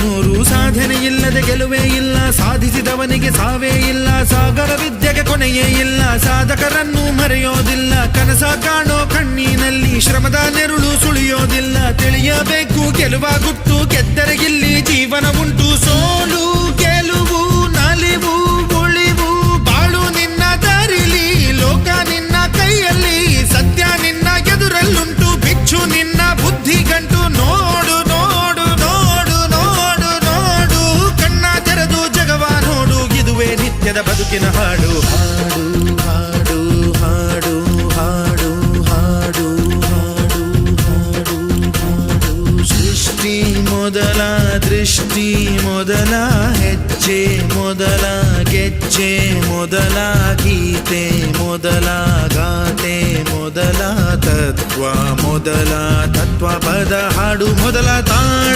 ನೂರು ಸಾಧನೆ ಇಲ್ಲದೆ ಗೆಲುವೇ ಇಲ್ಲ, ಸಾಧಿಸಿದವನಿಗೆ ಸಾವೇ ಇಲ್ಲ, ಸಾಗರ ವಿದ್ಯೆಗೆ ಕೊನೆಯೇ ಇಲ್ಲ, ಸಾಧಕರನ್ನು ಮರೆಯೋದಿಲ್ಲ, ಕನಸ ಕಾಣೋ ಕಣ್ಣಿನಲ್ಲಿ ಶ್ರಮದ ನೆರಳು ಸುಳಿಯೋದಿಲ್ಲ, ತಿಳಿಯಬೇಕು ಗೆಲುವ ಗುಟ್ಟು ಇಲ್ಲಿ ನಿತ್ಯದ ಬದುಕಿನ ಹಾಡು. ಹಾಡು ಹಾಡು ಹಾಡು ಹಾಡು ಹಾಡು ಹಾಡು ಹಾಡು ಸೃಷ್ಟಿ ಮೊದಲ, ದೃಷ್ಟಿ ಮೊದಲ, ಹೆಜ್ಜೆ ಮೊದಲ, ಗೆಜ್ಜೆ ಮೊದಲ, ಗೀತೆ ಮೊದಲ, ಗಾತೆ ಮೊದಲ, ತತ್ವ ಮೊದಲ, ತತ್ವ ಪದ ಹಾಡು ಮೊದಲ ಮೊದಲ